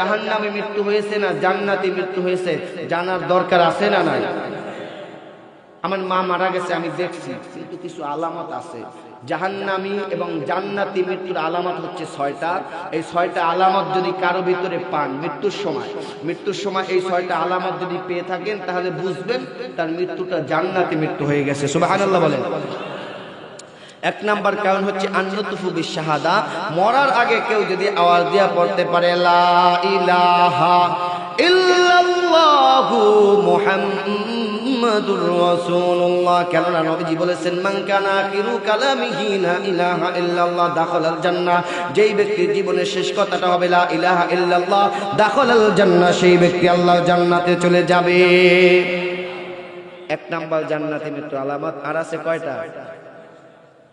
জাহান্নামে মৃত্যু হয়েছে না জান্নাতি মৃত্যু হয়েছে? জানার দরকার আছে না নাই? আমার মা মারা গেছে, আমি দেখছি, কিন্তু কিছু আলামত আছে। জাহান্নামি এবং জান্নাতি মৃত্যুর আলামত হচ্ছে ছয়টা। এই ছয়টা আলামত যদি কারও ভিতরে পান, মৃত্যুর সময় মৃত্যুর সময় এই ছয়টা আলামত যদি পেয়ে থাকেন, তাহলে বুঝবেন তার মৃত্যুটা জান্নাতি মৃত্যু হয়ে গেছে। সুবহানাল্লাহ বলেন। এক নাম্বার কারণ হচ্ছে আন্নতুফু বিশাহাদা, মরার আগে কেউ যদি আওয়াজ দিয়া পড়তে পারে, লা ইলাহা ইলাহা ইল্লাল্লাহ যেই ব্যক্তির জীবনের শেষ কথাটা হবে, লা ইলাহা ইল্লাল্লাহ সেই ব্যক্তি আল্লাহর জান্নাতে চলে যাবে। এক নাম্বার জান্নাতে মৃত্যু আলামত, আর আছে কয়টা?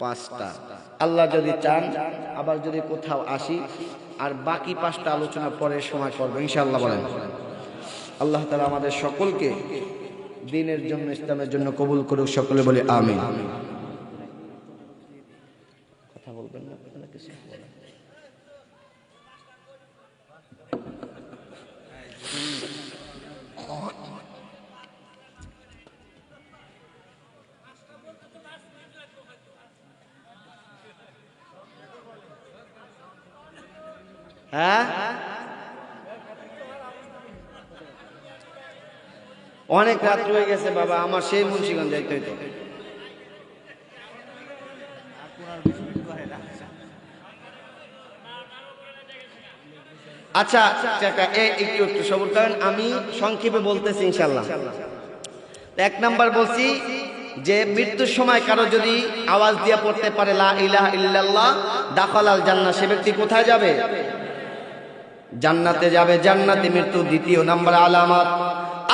পাঁচটা। আল্লাহ যদি চান, আবার যদি কোথাও আসি, আর বাকি পাঁচটা আলোচনা পরের সময় করব, ইনশাআল্লাহ বলেন। আল্লাহ তালা আমাদের সকলকে দিনের জন্য, ইসলামের জন্য কবুল করুক, সকলে বলে আমি কথা বলবেন না কিছু? হ্যাঁ? অনেক রাত হয়ে গেছে বাবা, আমার সেই মুন্সিগঞ্জ যাইতে হইতো। আচ্ছা একটু একটু সবুর করেন, আমি সংক্ষেপে বলতেছি ইনশাল্লাহ এক নাম্বার বলছি যে, মৃত্যুর সময় কারও যদি আওয়াজ দিয়ে পড়তে পারে, লা ইলাহা ইল্লাল্লাহ, দাখালাল জান্নাহ, সে ব্যক্তি কোথায় যাবে? জান্নাতে যাবে, জান্নাতে মৃত্যু দ্বিতীয় নাম্বার আলামত।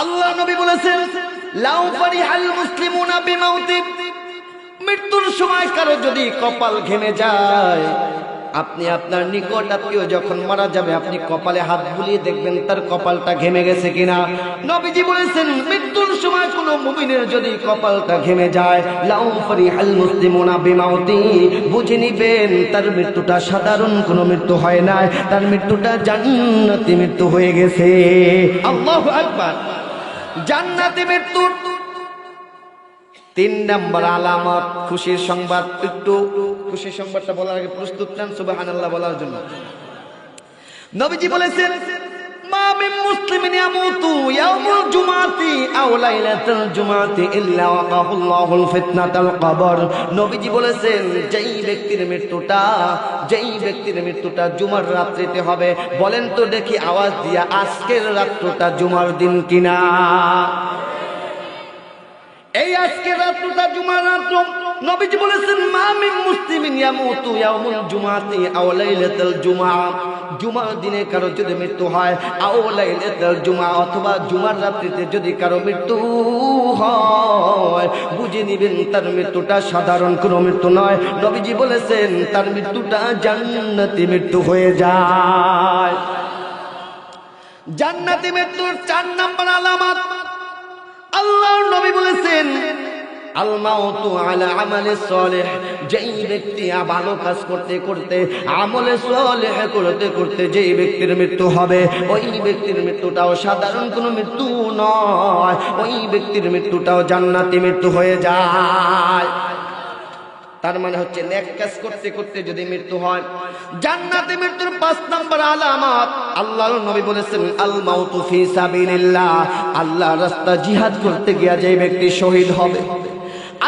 আল্লাহ নবী বলেছেন, লাউ ফারিহাল মুসলিমুনা বিমাউতি মৃত্যুর সময় কারও যদি কপাল ঘেমে যায় আপনি আপনার নিকট আত্মীয় যখন মারা যাবে, আপনি কপালে হাত বুলিয়ে দেখবেন তার কপালটা ঘেমে গেছে কিনা। নবীজি বলেছেন, মৃত্যুর সময় কোন মুমিনের যদি কপালটা ঘেমে যায়, লাউ ফারিহাল মুসলিমুনা বিমাউতি, বুঝে নিবেন তার মৃত্যুটা সাধারণ কোনো মৃত্যু হয় নাই, তার মৃত্যুটা জান্নাতি মৃত্যু হয়ে গেছে। আল্লাহু আকবার। জান্নাতি মৃত্যুর তিন নম্বর আলামত, খুশির সংবাদ, একটু খুশির সংবাদটা বলার আগে প্রস্তুত নেন, সুবহানাল্লাহ বলার জন্য। নবীজি বলেছেন নবীজি বলেছেন, যেই মৃত্যুটা যেই মৃত্যুটা জুমার রাত্রিতে হবে, বলেন তো দেখি আওয়াজ দিয়া আজকের রাত্রটা জুমার দিন কিনা? এই আজকে রাত্রটা জুমার রাত্র নবীজি বলেছেন, মা মিন মুসলিমিন ইয়ামুতু ইয়াউমুল জুমাতি আও লাইলাতুল জুমা। জুমার দিনে কারও যদি মৃত্যু হয়, আও লাইলাতুল জুমা, অথবা জুমার রাত্রিতে যদি কারও মৃত্যু হয়, বুঝে নিবেন, তার মৃত্যুটা সাধারণ কোনো মৃত্যু নয়। নবীজি বলেছেন, তার মৃত্যুটা জান্নাতি মৃত্যু হয়ে যায়। জান্নাতি মৃত্যুর চার নম্বর আলামত আল্লাহর নবী বলেছেন ব্যক্তি ভালো কাজ করতে করতে, আমলে করতে করতে যেই ব্যক্তির মৃত্যু হবে, ওই ব্যক্তির মৃত্যুটাও সাধারণ কোনো মৃত্যু নয়, ওই ব্যক্তির মৃত্যুটাও জান্নাতি মৃত্যু হয়ে যায়। তার মানে হচ্ছে নেক কাজ করতে করতে যদি মৃত্যু হয় জান্নাতে মৃত্যুর পাঁচ নম্বর আলামত আল্লাহর নবী বলেছেন আল মাউতু ফি সাবিলিল্লাহ আল্লাহ রাস্তা জিহাদ করতে গিয়া যে ব্যক্তি শহীদ হবে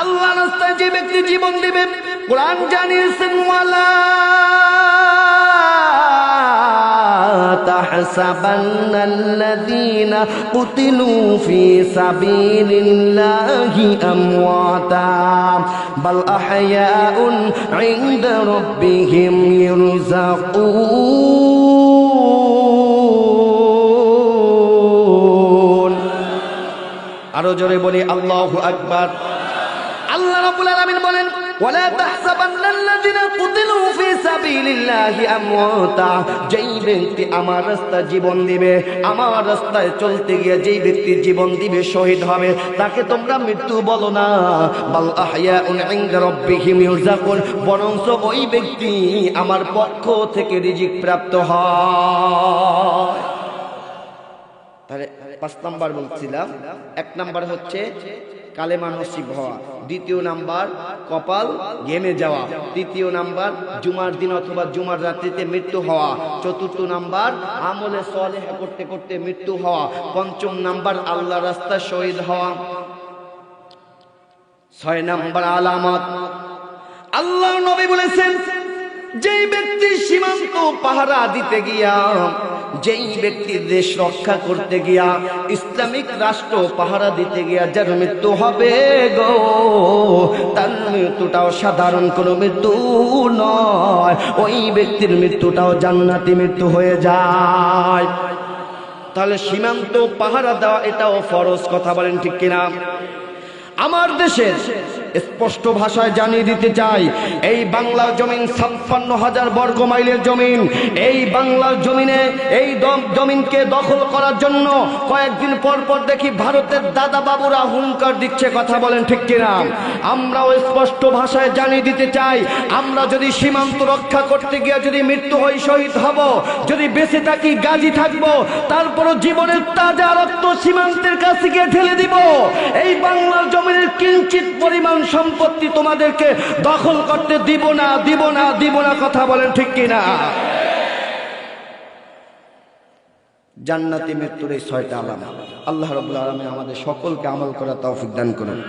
আল্লাহ রাস্তায় যে ব্যক্তি জীবন দিবে কোরআন জানিয়েছেন ওয়ালা تحسبن الذين قتلوا في سبيل الله أمواتا بل أحياء عند ربهم يرزقون আরো জোরে বলি আল্লাহু আকবার আল্লাহ রাব্বুল আলামিন বলেন ওয়ালা তাহসাবান্নাল্লাযিনা কুতিলু ফি সাবিলিল্লাহি আমওয়াতা যেই ব্যক্তি আমার রাস্তা জীবন দিবে, আমার রাস্তায় চলতে গিয়ে যেই ব্যক্তি জীবন দিবে, শহীদ হবে, তাকে তোমরা মৃত্যু বলো না। বাল আহয়াউন ইনদা রাব্বিহিম ইউরজাকুন, বরঞ্চ ওই ব্যক্তি আমার পক্ষ থেকে রিজিক প্রাপ্ত হয়। পাঁচ নাম্বার বলছিলাম, এক নাম্বার হচ্ছে কালেমা নসিব হওয়া। দ্বিতীয় নাম্বার, কপাল গেমে যাওয়া। তৃতীয় নাম্বার, জুমার দিন অথবা জুমার রাত্রিতে মৃত্যু হওয়া। চতুর্থ নাম্বার, আমলে সলেহা করতে করতে মৃত্যু হওয়া। পঞ্চম নাম্বার আল্লাহ রাস্তা শহীদ হওয়া। ছয় নাম্বার, আলামত। আল্লাহ নবী বলেছেন যেই ব্যক্তি সীমান্ত পাহারা দিতে গিয়া, যেই ব্যক্তি দেশ রক্ষা করতে গিয়া, ইসলামিক রাষ্ট্র পাহারা দিতে গিয়া যার মৃত্যু হবে গো, তার মৃত্যুটাও সাধারণ কোনো মৃত্যু নয়। ওই ব্যক্তির মৃত্যুটাও জান্নাতি মৃত্যু হয়ে যায়। তাহলে সীমান্ত পাহারা দেওয়া এটাও ফরজ কথা বলেন ঠিক কিনা? আমার দেশের স্পষ্ট ভাষায় জানিয়ে দিতে চাই, এই বাংলার জমিন ছাপ্পান্ন হাজার বর্গ মাইলের জমিন। এই বাংলার জমিনে এই জমিনকে দখল করার জন্য কয়েকদিন পর পর দেখি ভারতের দাদা বাবুরা হুঙ্কার দিচ্ছে, কথা বলেন ঠিক কিনা? আমরাও স্পষ্ট ভাষায় জানিয়ে দিতে চাই, আমরা যদি সীমান্ত রক্ষা করতে গিয়ে যদি মৃত্যু হই, শহীদ হব, যদি বেঁচে থাকি, গাজী থাকব, তারপরও জীবনের তাজা রক্ত সীমান্তের কাছে গিয়ে ঢেলে দিব। এই বাংলার জমিনের কিঞ্চিত পরিমাণ সম্পত্তি তোমাদেরকে দখল করতে দিব না দিব না দিব না কথা বলেন ঠিক কিনা? জান্নাতি মৃত্যুর এই ছয়টা আলাম। আল্লাহ রবুল্লা আলমে আমাদের সকলকে আমল করা তৌফিক দান করুন।